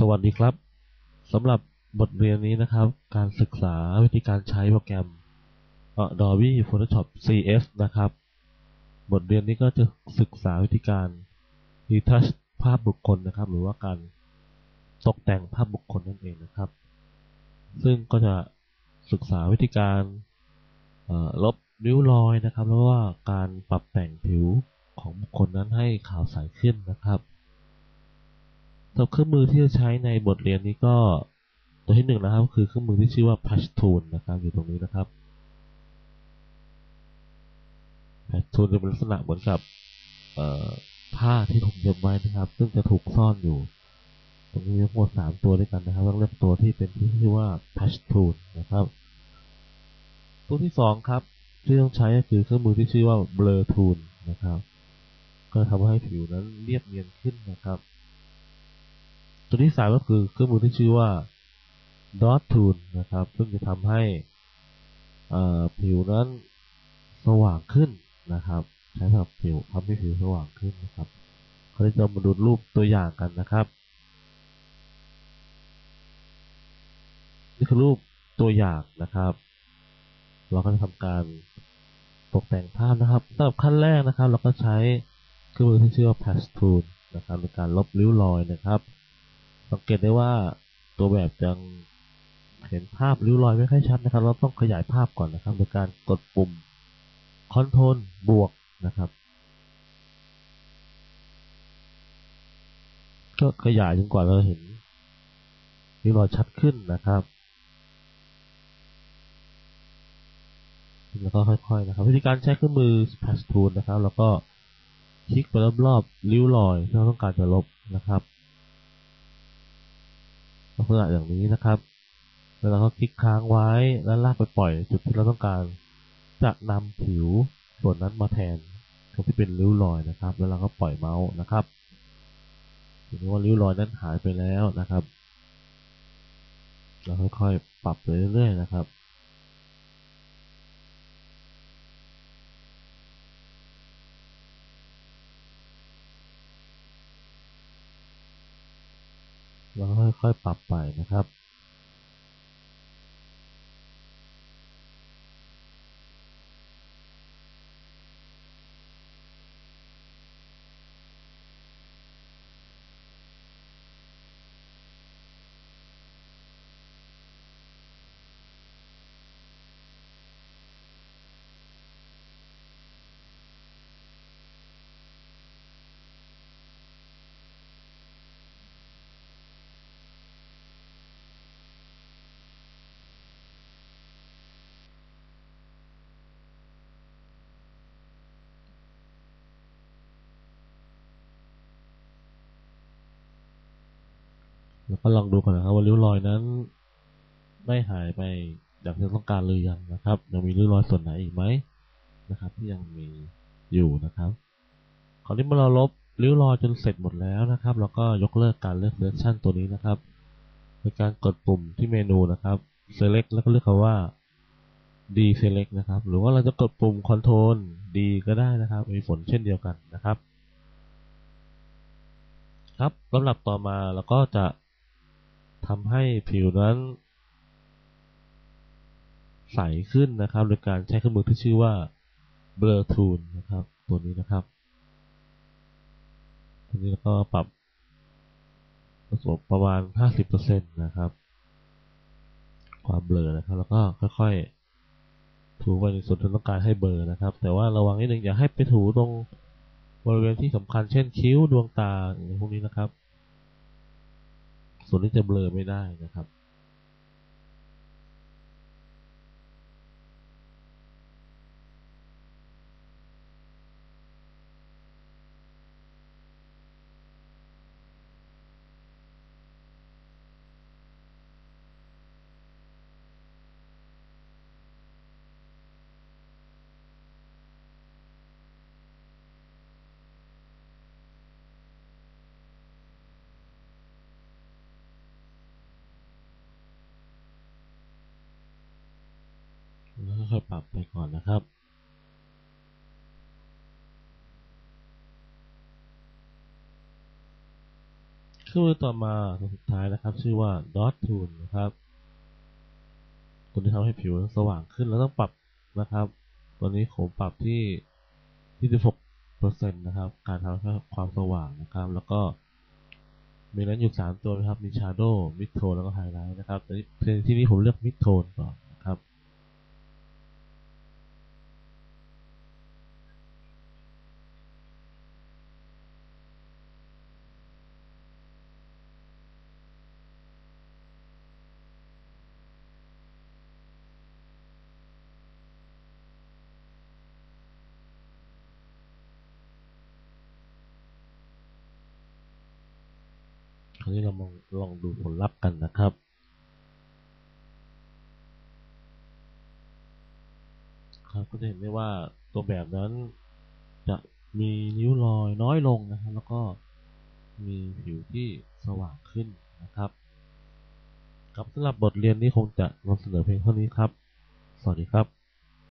สวัสดีครับสำหรับบทเรียนนี้นะครับ การศึกษาวิธีการใช้โปรแกรม Adobe Photoshop CS นะครับ บทเรียนนี้ก็จะศึกษาวิธีการ retouch ภาพบุคคลนะครับ หรือว่าการตกแต่งภาพบุคคลนั่นเองนะครับ ซึ่งก็จะศึกษาวิธีการลบริ้วรอยนะครับ แล้วก็การปรับแต่งผิวของบุคคลนั้นให้ขาวใสขึ้นนะครับ สำหรับเครื่องมือที่จะใช้ในบทเรียนนี้ก็ตัวที่หนึ่งนะครับคือเครื่องมือที่ชื่อว่า Patch Tool นะครับอยู่ตรงนี้นะครับ Patch Tool จะเป็นลักษณะเหมือนกับผ้าที่ถูกเย็บไว้นะครับ ซึ่งจะถูกซ่อนอยู่ ตรงนี้ทั้งหมดสามตัวด้วยกันนะครับต้องเลือกตัวที่เป็นที่ชื่อว่า Patch Tool นะครับตัวที่สองครับที่ต้องใช้ก็คือเครื่องมือที่ชื่อว่า Blur Tool นะครับ ก็ทำให้ผิวนั้นเรียบเนียนขึ้นนะครับ ตัวที่สามก็คือเครื่องมือที่ชื่อว่า Dot Tool นะครับ ซึ่งจะทำให้ผิวนั้นสว่างขึ้นนะครับ ใช้สำหรับผิวทำให้ผิวสว่างขึ้นนะครับเขาจะมาดูรูปตัวอย่างกันนะครับนี่คือรูปตัวอย่างนะครับ เราก็จะทำการตกแต่งภาพนะครับสำหรับขั้นแรกนะครับ เราก็ใช้เครื่องมือที่ชื่อว่า Patch Tool นะครับในการลบริ้วรอยนะครับ สังเกตได้ว่าตัวแบบยังเห็นภาพริ้วรอยไม่ค่อยชัดนะครับ เราต้องขยายภาพก่อนนะครับโดยการกดปุ่ม Ctrl บวกนะครับ ก็ขยายจนกว่าเราเห็นริ้วรอยชัดขึ้นนะครับแล้วก็ค่อยๆนะครับวิธีการใช้เครื่องมือ Patch Tool นะครับ แล้วก็คลิกไปรอบๆริ้วรอยที่เราต้องการจะลบนะครับ ลักษณะอย่างนี้นะครับแล้วเราก็คลิกค้างไว้แล้วลากไปปล่อยจุดที่เราต้องการ จะนำผิวส่วนนั้นมาแทนตรงที่เป็นริ้วรอยนะครับแล้วเราก็ปล่อยเมาส์นะครับเห็นว่าริ้วรอยนั้นหายไปแล้วนะครับเราค่อยๆปรับไปเรื่อยๆนะครับ เราค่อยๆปรับไปนะครับ แล้วก็ลองดูก่อนนะครับว่าริ้วรอยนั้น ได้หายไปอย่างที่ต้องการหรือยังนะครับ ยังมีริ้วรอยส่วนไหนอีกไหมนะครับ ที่ยังมีอยู่นะครับ คราวนี้เมื่อเราลบริ้วรอยจนเสร็จหมดแล้วนะครับแล้วก็ยกเลิกการเลือก selection ตัวนี้นะครับโดยการกดปุ่มที่เมนูนะครับ select แล้วก็เลือกคำว่า deselect นะครับ หรือว่าเราจะกดปุ่ม control D ก็ได้นะครับ มีผลเช่นเดียวกันนะครับ ครับลำดับต่อมาเราก็จะ ทำให้ผิวนั้น ใสขึ้นนะครับ โดยการใช้เครื่องมือที่ชื่อว่า Blur Tool นะครับ ตัวนี้นะครับตัวนี้แล้วก็ปรับประมาณ 50%นะครับ ความเบลอนะครับ แล้วก็ค่อยๆ ถูไปในส่วนที่ต้องการให้เบลอนะครับ แต่ว่าระวังนิดนึงอย่าให้ไปถูตรงบริเวณที่สำคัญเช่นคิ้วดวงตาอย่างพวกนี้นะครับ ส่วนที่จะเบลอไม่ได้นะครับ อยๆปรับไปก่อนนะครับเครื่องมือต่อมาตัวสุดท้ายนะครับ ชื่อว่า dot tool นะครับตัวที่ทำให้ผิวสว่างขึ้นแล้วต้องปรับนะครับตัวนี้ผมปรับที่ 26%นะครับ การทำให้ความสว่างนะครับ แล้วก็มีนั้นอยู่ 3 ตัวนะครับ มี shadow mid tone แล้วก็ highlight นะครับแต่ที่ที่นี้ผมเลือก mid tone ก่อน คราวนี้เรามาลองดูผลลัพธ์กันนะครับ ครับก็จะเห็นได้ว่าตัวแบบนั้นจะมีนิ้วรอยน้อยลงนะครับ แล้วก็มีผิวที่สว่างขึ้นนะครับ ครับสำหรับบทเรียนนี้คงจะนำเสนอเพียงเท่านี้ครับ สวัสดีครับ